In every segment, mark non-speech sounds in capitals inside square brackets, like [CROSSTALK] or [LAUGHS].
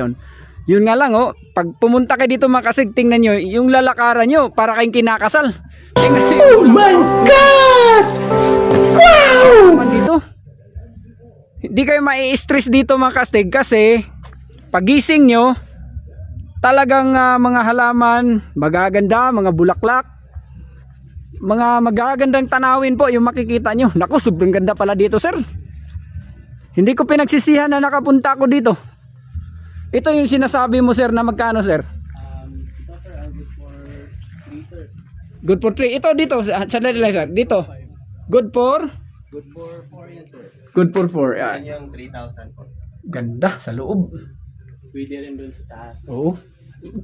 Yun. Yun nga lang oh, pag pumunta kayo dito mga kasig, tingnan nyo, yung lalakaran nyo, para kayong kinakasal. Tingnan nyo. Oh my God! Wow! Dito. Hindi kayo mai-stress dito mga kastig kasi pagising nyo, talagang ah, mga halaman, magaganda, mga bulaklak, mga magagandang tanawin po yung makikita nyo. Naku, sobrang ganda pala dito sir. Hindi ko pinagsisihan na nakapunta ako dito. Ito yung sinasabi mo sir na magkano sir? Good for 3. Ito dito, sa sandali lang sir. Dito. Good for? Good for 4 yan, sir. Good for 4. Yan. Yan yung 3,000 po. Ganda sa loob. Pwede rin dun sa taas. Oo.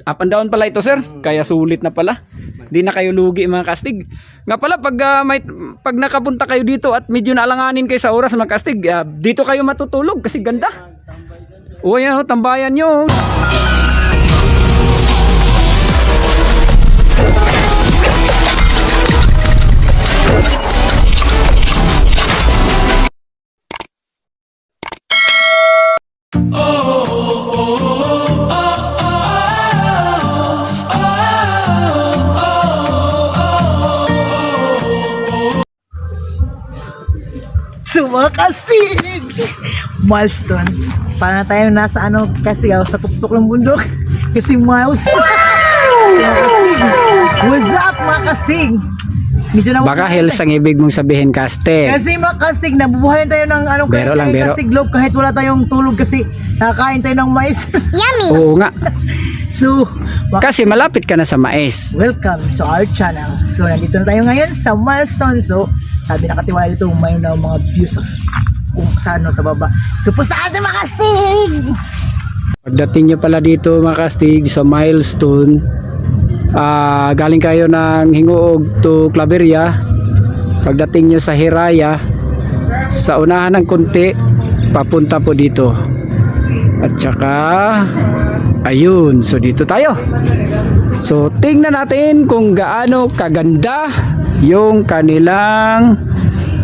Up and down pala ito sir. Kaya sulit na pala. Hindi na kayo lugi mga kastig. Nga pala pag ah, may, pag nakapunta kayo dito at medyo naalanganin kayo sa oras mga kastig, ah, dito kayo matutulog kasi ganda. Oo yan, oh, tambayan nyo. Sumakastig! Milestone. Para tayo nasa ano kasi ako sa kuptok ng bundok. [LAUGHS] Kasi miles. What's up mga kastig? Medyo na Baka health ang ibig mong sabihin kastig. Kasi mga kastig, nabubuhayan tayo ng ano Bero kahit lang, tayo bero. kastig loob kahit wala tayong tulog kasi nakakain tayo ng mais. [LAUGHS] Oo nga. so, mga Kasi malapit ka na sa mais. Welcome to our channel. So, nandito na tayo ngayon sa milestone. So, sabi nakatiwala dito, na mga views kung sa ano, sa baba. So, pustahan natin mga kastig! Pagdating nyo pala dito mga kastig sa milestone, ah galing kayo ng Hinguog to Claveria. Pagdating nyo sa Hiraya, sa unahan ng konti, papunta po dito. At saka, ayun, so dito tayo. So tingnan natin kung gaano kaganda yung kanilang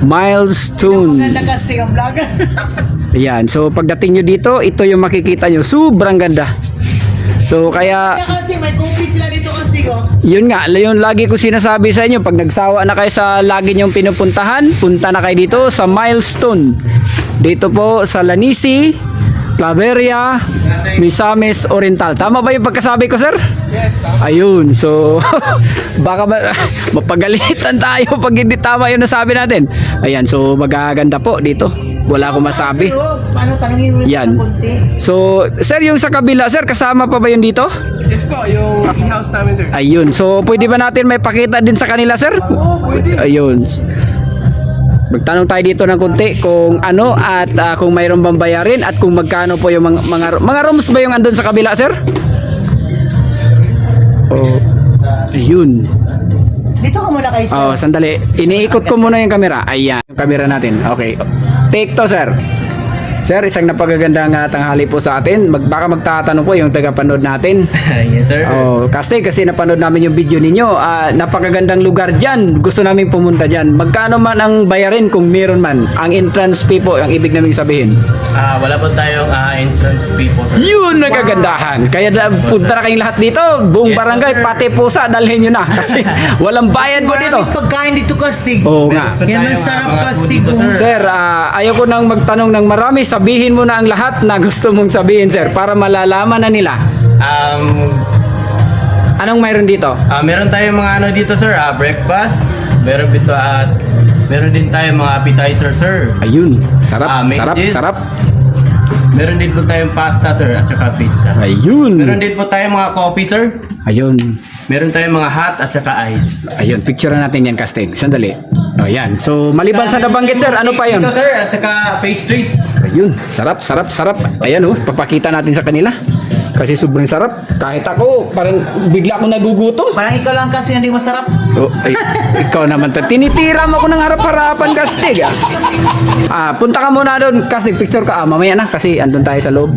milestone. ang vlogger. [LAUGHS] Ayan, so pagdating nyo dito, ito yung makikita nyo, sobrang ganda. So kaya kasi may coffee sila dito kastig oh. yun nga, yun lagi ko sinasabi sa inyo, pag nagsawa na kayo sa lagi nyong pinupuntahan, punta na kayo dito sa Milestone. Dito po sa Lanisi, Claveria, Misamis Oriental. Tama ba yung pagkasabi ko, sir? Ayun, so [LAUGHS] baka ma- [LAUGHS] mapagalitan tayo [LAUGHS] pag hindi tama yung nasabi natin. Ayan, so magaganda po dito. Wala akong masabi. Paano tanungin mo Yan. So, sir, yung sa kabila, sir, kasama pa ba yun dito? Yes po, yung in-house namin, sir. Ayun. So, pwede ba natin may pakita din sa kanila, sir? Oo, pwede. Ayun. Magtanong tayo dito ng konti kung ano at ah, kung mayroon bang bayarin at kung magkano po yung mga mga, mga rooms ba yung andun sa kabila, sir? Oh. Ayun. Dito ka muna kayo, sir. Oh, sandali. Iniikot ko muna yung camera. Ayan, yung camera natin. Okay. Take to, sir. Sir, isang napagagandang ah, tanghali po sa atin. Mag, baka magtatanong po yung tagapanood natin. [LAUGHS] yes, sir. Oh, kasi kasi napanood namin yung video ninyo. Ah, napakagandang lugar diyan. Gusto namin pumunta diyan. Magkano man ang bayarin kung meron man? Ang entrance fee po, ang ibig namin sabihin. Ah, wala po tayong ah, insurance fee po, sir. Yun ang kagandahan. Kaya da, punta na kayong lahat dito. Buong Yes, barangay, sir. pati pusa, dalhin nyo na. Kasi [LAUGHS] walang bayad po dito. Maraming pagkain dito kastig. Oo nga. Meron Yan ang sarap ah, kastig mo. sir. Sir, ah, ayaw ko nang magtanong ng marami. Sabihin mo na ang lahat na gusto mong sabihin, sir, para malalaman na nila. Um, Anong mayroon dito? ah, meron tayong mga ano dito, sir. Ah, breakfast. Meron dito at meron din tayong mga appetizer, sir. Ayun, sarap, Ah, main sarap, dish. sarap. Meron din po tayong pasta, sir, at saka pizza. Ayun. Meron din po tayong mga coffee, sir. Ayun. Meron tayong mga hot at saka ice. Ayun, picture natin yan, Casting. Sandali. O, yan. So, maliban sa nabanggit, sir, ano pa yun? Ito, sir, at saka pastries. Ayun, sarap, sarap, sarap. Ayan, oh, papakita natin sa kanila. Kasi sobrang sarap. Kahit ako, parang bigla akong nagugutom. Parang ikaw lang kasi hindi masarap. Oh, ay, ikaw naman. Tinitira mo ako ng harap-harapan, Castig. Ah. ah, punta ka muna doon, Castig. Picture ka. Ah, mamaya na kasi andun tayo sa loob.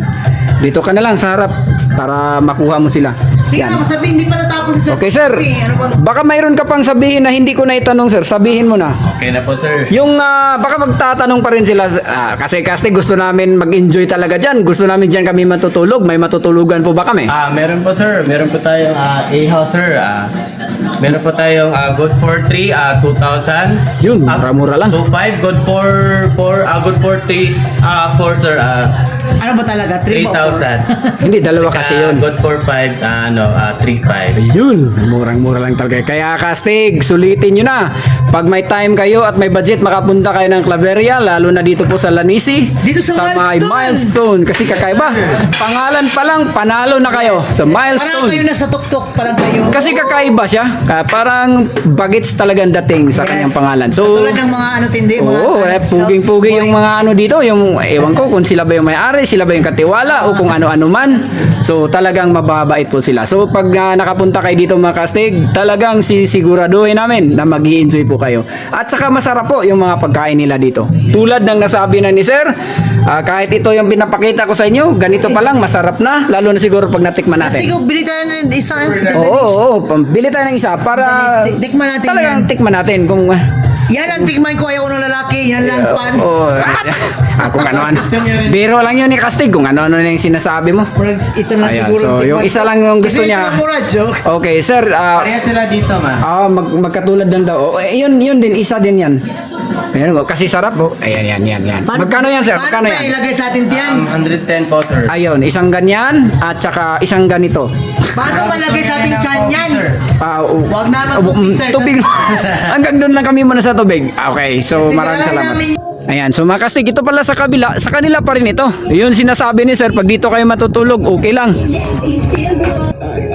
Dito ka na lang sa harap para makuha mo sila. Sige Yan. na, masabi, hindi pa natapos si Sir. Okay, sir. Ano bang... Baka mayroon ka pang sabihin na hindi ko na itanong, sir. Sabihin mo na. Okay na po, sir. Yung ah, baka magtatanong pa rin sila ah, kasi kasi gusto namin mag-enjoy talaga diyan. Gusto namin diyan kami matutulog. May matutulugan po ba kami? Ah, meron po, sir. Meron po tayong ah, A-house, sir. Ah, meron po tayong ah, good for 3, ah, 2,000. Yun, Ah, mura-mura lang. 2,500, good for 4, ah, good for 3, ah, 4, sir. Ah, Ano ba talaga? 3 ba? 8,000. [LAUGHS] Hindi dalawa kasi yun. good for 5, ah, ano, ah, 3,500. Yun, murang-mura lang talaga. Kaya Kastig, sulitin nyo na. Pag may time kayo at may budget, makapunta kayo ng Claveria, lalo na dito po sa Lanisi. Dito sa may Milestone. milestone. Kasi kakaiba. Pangalan pa lang, panalo na kayo sa Parang milestone. kayo nasa tuktok, parang kayo. Kasi kakaiba siya. Ka- Parang bagets talagang dating sa Yes. kanyang pangalan. So, Tulad ng mga ano tindi, mga Oo, eh, puging-pugi yung mga ano dito, yung ewan ko kung sila ba yung may-ari, sila ba yung katiwala o kung ano-ano man. So talagang mababait po sila. So pag ah, nakapunta kayo dito mga kastig, talagang sisiguraduhin namin na mag enjoy po kayo. At saka masarap po yung mga pagkain nila dito. Tulad ng nasabi na ni Sir, ah, kahit ito yung pinapakita ko sa inyo, ganito pa lang, masarap na. Lalo na siguro pag natikman natin. Sige, bili tayo ng isa. Oo, oo, oo. Pambili tayo ng isa para Tik- tikman natin talagang yan. tikman natin kung ah, Yan ang tigman ko, ayaw ng lalaki. Yan lang, pan. [LAUGHS] Oo. ah, kung ano-ano. Biro lang yun ni Kastig kung ano-ano na yung sinasabi mo. Ito na Ayan, siguro. so, tikman yung isa lang yung gusto niya. Okay, sir. ah Pareha sila dito, ma. ah, mag magkatulad lang daw. Oh, eh, yun, yun din. Isa din yan. Ayan, oh, kasi sarap po. Ayan, yan, yan, yan. Paano- Magkano yan, sir? Paano Magkano ba yan? ilagay sa atin tiyan? Um, 110 po, sir. Ayun, isang ganyan at saka isang ganito. Paano malagay sa ating tiyan yan? Ah, uh, Huwag na mag-cookie, sir. [LAUGHS] Tubig. Hanggang doon lang kami muna sa tubig. Okay, so Kasi maraming kailangan salamat. namin- Ayan, so mga kastig, ito pala sa kabila, sa kanila pa rin ito. Yun sinasabi ni sir, pag dito kayo matutulog, okay lang.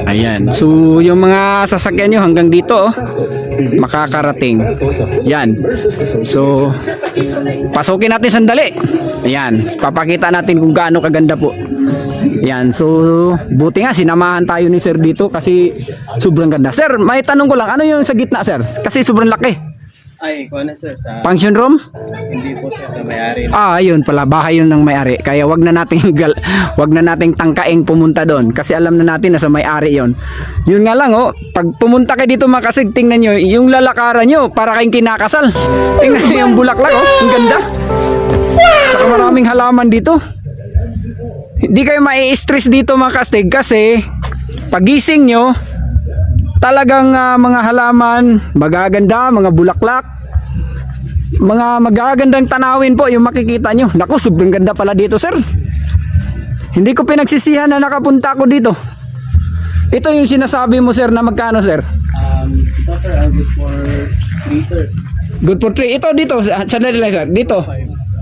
Ayan, so yung mga sasakyan nyo hanggang dito, oh, makakarating. Yan. So, pasukin natin sandali. Ayan, papakita natin kung gaano kaganda po. Yan, so buti nga sinamahan tayo ni sir dito kasi sobrang ganda. Sir, may tanong ko lang, ano yung sa gitna sir? Kasi sobrang laki. Ay, ko na, sir. Sa, Function room? hindi po, sir. Sa may-ari. Ah, ayun pala, bahay yun ng may-ari. Kaya wag na nating [LAUGHS] gal, wag na nating tangkaing pumunta doon kasi alam na natin na sa may-ari 'yon. Yun nga lang oh, pag pumunta kayo dito mga kasig, tingnan nyo, yung lalakaran nyo para kayong kinakasal. Tingnan nyo yung bulaklak oh, ang ganda. Saka maraming halaman dito. Hindi kayo mai-stress dito mga kastig kasi pagising nyo, talagang ah, mga halaman, magaganda, mga bulaklak, mga magagandang tanawin po yung makikita nyo. Naku, sobrang ganda pala dito, sir. Hindi ko pinagsisihan na nakapunta ako dito. Ito yung sinasabi mo, sir, na magkano, sir? Um, ito, sir. I'll good for 3, sir. Good for 3. Ito dito, sa- sandali lang, sir. Dito.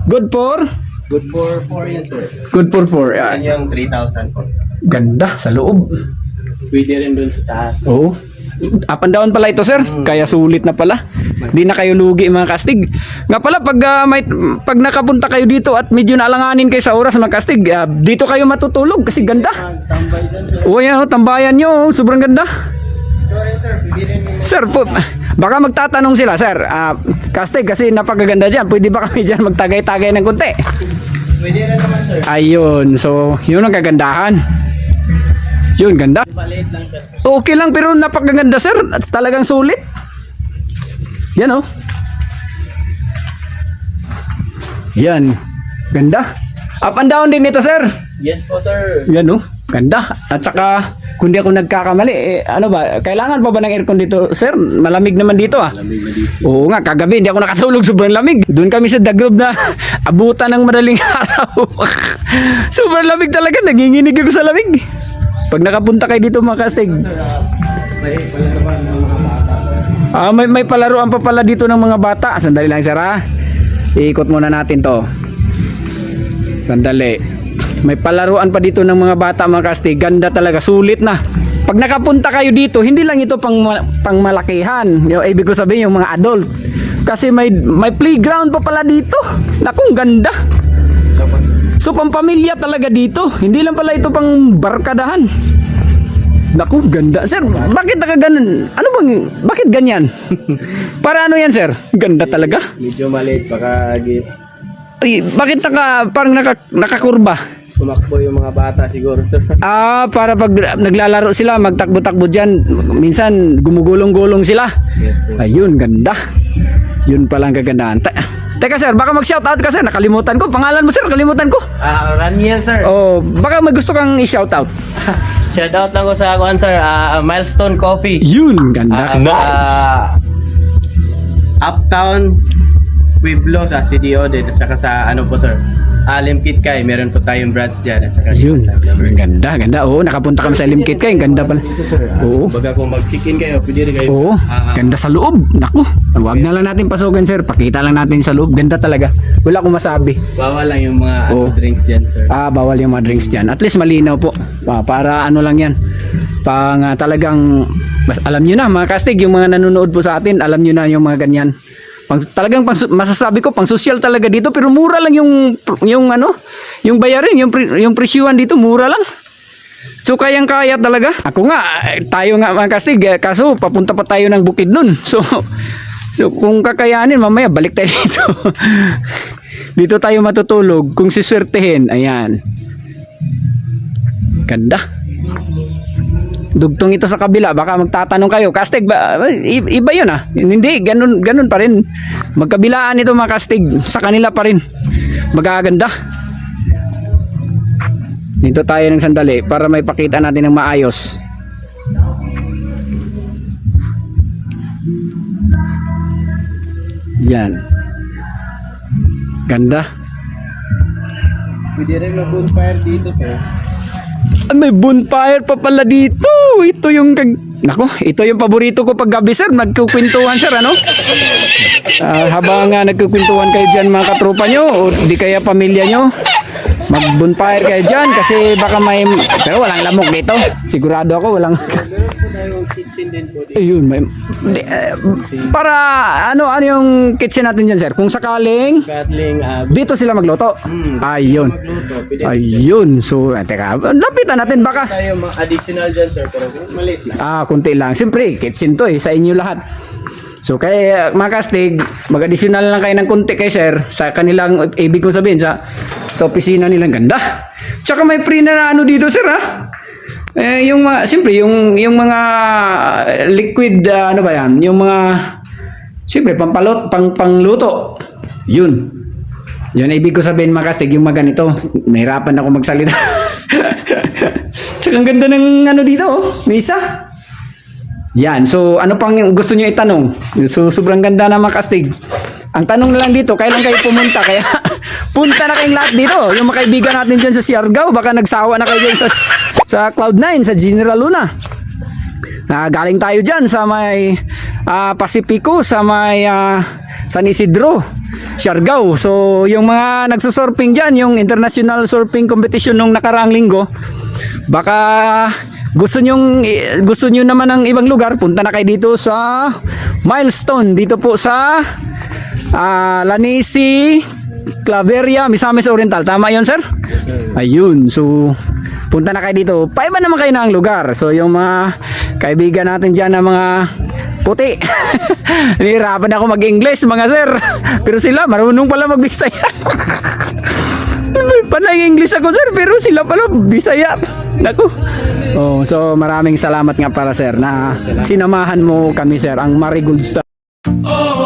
Good for? Good for 4 yan, sir. Good for 4. Yan yung 3,000 po. ganda sa loob. Pwede rin dun sa taas. Oo. Up and down pala ito, sir. Kaya sulit na pala. Di na kayo lugi mga kastig. Nga pala pag ah, may pag nakapunta kayo dito at medyo naalanganin kayo sa oras mga kastig, ah, dito kayo matutulog kasi ganda. Tambay dyan. O yan, oh, tambayan nyo, oh, sobrang ganda. Sir. Po, baka magtatanong sila, sir. Ah, kastig kasi napakaganda diyan. Pwede ba kami diyan magtagay-tagay ng konti? Pwede rin naman, sir. Ayun, so yun ang kagandahan. Yun, ganda. Okay lang pero napakaganda sir. At talagang sulit. Yan oh. Yan. Ganda. Up and down din ito sir. Yes po, sir. Yan oh. Ganda. At saka kung di ako nagkakamali, eh, ano ba, kailangan pa ba ng aircon dito, sir? Malamig naman dito ah. Lamig na dito. Oo nga, kagabi hindi ako nakatulog, sobrang lamig. Doon kami sa Dagrob na abutan ng madaling [LAUGHS] araw. sobrang lamig talaga, nanginginig ako sa lamig. Pag nakapunta kayo dito mga kastig, ah, may, may palaruan pa pala dito ng mga bata. Sandali lang sir ha. Iikot muna natin to. Sandali. May palaruan pa dito ng mga bata mga kastig. Ganda talaga, sulit na. Pag nakapunta kayo dito, hindi lang ito pang, pang malakihan. Yung ibig ko sabihin yung mga adult. Kasi may may playground pa pala dito. Naku, ang ganda. So pampamilya talaga dito. Hindi lang pala ito pang barkadahan. Naku, ganda. Sir, bakit nakaganon? Ano bang, bakit ganyan? [LAUGHS] Para ano yan, sir? Ganda talaga. Medyo maliit. Baka. Ay, bakit naka, parang naka, nakakurba? tumakbo yung mga bata siguro sir. [LAUGHS] Ah, para pag naglalaro sila, magtakbo-takbo dyan, minsan gumugulong-gulong sila. Yes. Ayun, ganda. Yun palang kagandahan. Te- Teka sir, baka mag-shoutout ka sir, nakalimutan ko. Pangalan mo sir, nakalimutan ko. Ah, Raniel sir. Oh, baka may gusto kang i-shoutout. [LAUGHS] Shout out lang ko sa kuan sir, ah, Milestone Coffee. Yun, ganda. Ah, ah, Uptown Pueblo sa CDO din at saka sa ano po sir. Alim Kit Kai, meron po tayong branch diyan at saka Yun, sa Glamour. ganda, ganda. Oo, nakapunta kami sa Limkit ka, yung ganda pala. Dito sir. ah, Oo. Baga kung mag-check-in kayo, pwede rin kayo. Oo, Ah, ah, ganda sa loob. Naku, wag na lang natin pasukin sir. Pakita lang natin sa loob. Ganda talaga. Wala akong masabi. bawal lang yung mga ano, Oo. drinks diyan sir. Ah, bawal yung mga drinks dyan. At least malinaw po. Pa- para ano lang yan. Pang ah, talagang, mas, alam nyo na mga kastig, yung mga nanonood po sa atin, alam nyo na yung mga ganyan. Pang, talagang pang, masasabi ko, pang social talaga dito, pero mura lang yung, yung ano, yung bayarin, yung, yung presyuhan dito, mura lang. So kayang kaya talaga. Ako nga, eh, tayo nga mga kastig, eh, kaso papunta pa tayo ng bukid nun. [LAUGHS] So, so kung kakayanin, mamaya balik tayo [LAUGHS] dito. dito tayo matutulog kung siswertehin. Ayan. Ganda. Dugtong ito sa kabila, baka magtatanong kayo, Kastig, ba, iba yun ah. Hindi, ganun, ganun pa rin. Magkabilaan ito mga Kastig, sa kanila pa rin. Magaganda. Dito tayo ng sandali para may pakita natin ng maayos. Yan. Ganda. Pwede rin mag-bonfire dito sir. May bonfire pa pala dito. Ito yung kag... Nako, ito yung paborito ko pag gabi sir. Nagkukwentuhan sir, ano? Ah, habang uh, nagkukwentuhan kayo dyan mga katropa nyo o di kaya pamilya nyo, mag-bonfire kayo dyan kasi baka may... Pero walang lamok dito. Sigurado ako walang... Ayun, may... di- eh, para ano ano yung kitchen natin dyan sir? Kung sakaling Katling, ah, dito sila magluto. Hmm. Ayun. Ayun. So, eh, teka, lapitan natin baka. tayo additional dyan sir, pero maliit lang. Ah, kunti lang. Siyempre, kitchen to eh, sa inyo lahat. So, kaya mga kastig, mag-additional lang kayo ng kunti kay sir sa kanilang, ibig kong sabihin, sa, sa opisina nilang ganda. Tsaka may free na ano dito sir ha. Eh, yung mga, siyempre, yung, yung mga liquid, ah, ano ba yan? Yung mga, siyempre, pampalot, pang, pangluto. Yun. Yun, ibig ko sabihin mga kastig, yung mga ganito, nahirapan ako magsalita. [LAUGHS] Tsaka ang ganda ng ano dito, oh, misa. Yan, so ano pang gusto niyo itanong? So sobrang ganda na mga kastig. Ang tanong na lang dito, kailan kayo pumunta? Kaya [LAUGHS] punta na kayong lahat dito. Yung mga kaibigan natin dyan sa Siargao, baka nagsawa na kayo dyan sa, sa Cloud9, sa General Luna. Na galing tayo dyan sa may ah, Pacifico, sa may ah, San Isidro, Siargao. So yung mga nagsusurfing dyan, yung International Surfing Competition nung nakaraang linggo, baka gusto nyo gusto nyo naman ng ibang lugar, punta na kayo dito sa Milestone, dito po sa ah, Lanisi, Claveria, Misamis Oriental. Tama yon sir? Ayun, so punta na kayo dito. Paiba naman kayo ng lugar. So yung mga kaibigan natin dyan na mga puti. [LAUGHS] Nahirapan ako mag-English mga sir. [LAUGHS] Pero sila marunong pala mag-Bisaya. [LAUGHS] Panay English ako sir, pero sila pala Bisaya. Naku. Oh, so maraming salamat nga para sir na sinamahan mo kami sir ang Marigold Star. So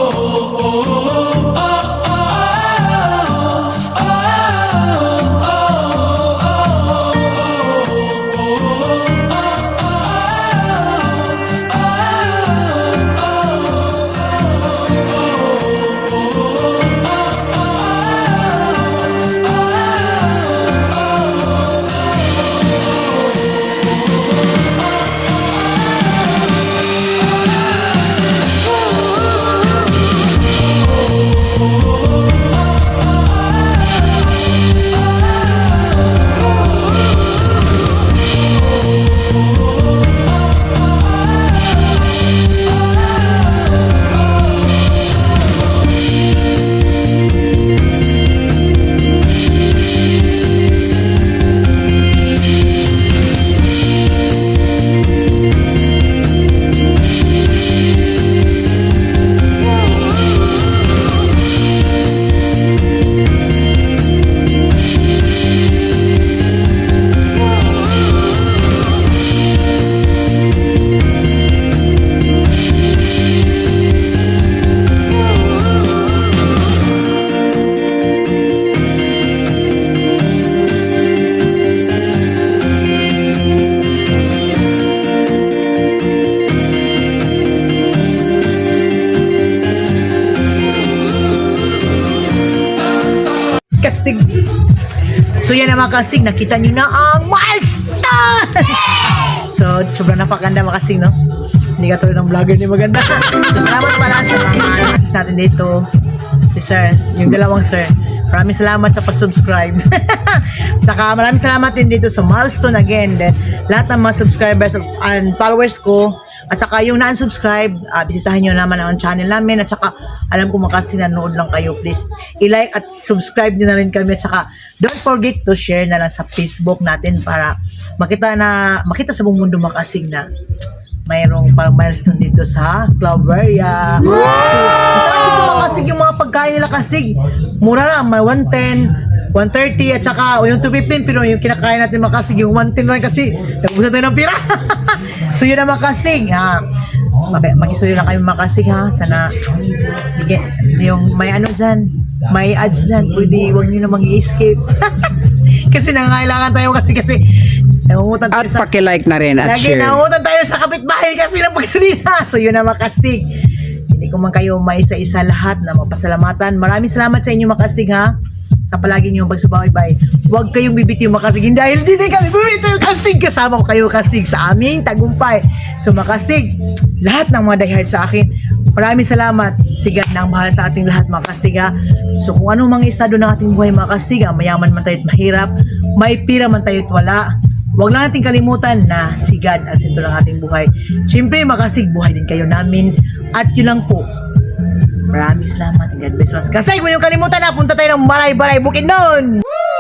mga kasing, nakita niyo na ang milestone! [LAUGHS] so, sobrang napakaganda mga kasing, no? Hindi ka tulad ng vlogger ni maganda. [LAUGHS] so, salamat pala sa mga assist natin dito. Si Sir, yung dalawang Sir. Maraming salamat sa pag-subscribe. [LAUGHS] Saka maraming salamat din dito sa milestone again. Then, lahat ng mga subscribers and followers ko, at saka yung na-unsubscribe, ah, bisitahin nyo naman ang channel namin. At saka, alam ko makasi nanood lang kayo, please. I-like at subscribe nyo na rin kami. At saka, don't forget to share na lang sa Facebook natin para makita na, makita sa buong mundo makasig na mayroong parang milestone dito sa Cloveria. Wow! So, masarap dito makasig yung mga pagkain nila kasig. Mura lang, may 110, 130 at saka yung 215 pero yung kinakain natin makasig yung 110 lang kasi nagubusan tayo ng pira. [LAUGHS] so yun ang makasig ha. Mag- Mag-isuyo lang kami makasig ha. Sana bigyan, yung may ano dyan, may ads dyan, pwede huwag nyo namang i-escape. [LAUGHS] kasi nangangailangan tayo kasi kasi nangungutan tayo At sa paki-like na rin at Lagi share. nangungutan tayo sa kapitbahay kasi ng pagsulina. [LAUGHS] So yun na makastig. Hindi ko man kayo maisa-isa lahat na mapasalamatan. Maraming salamat sa inyo makastig ha. Sa palagi niyong pagsubaybay. Huwag kayong bibitiw makastig. Dahil hindi din kami bibitiw kastig. Kasama ko kayo kastig sa aming tagumpay. So makastig, lahat ng mga diehard sa akin. Maraming salamat. Sigat na ang mahal sa ating lahat mga kastig ha. So kung anong mga estado ng ating buhay mga kastig ha, mayaman man tayo at mahirap, may pira man tayo at wala, Huwag lang natin kalimutan na si God ang sentro ng ating buhay. Siyempre, makasig buhay din kayo namin. At yun lang po. Maraming salamat. God bless us. Kasi huwag yung kalimutan na punta tayo ng Baray-Baray Bukidnon. Woo!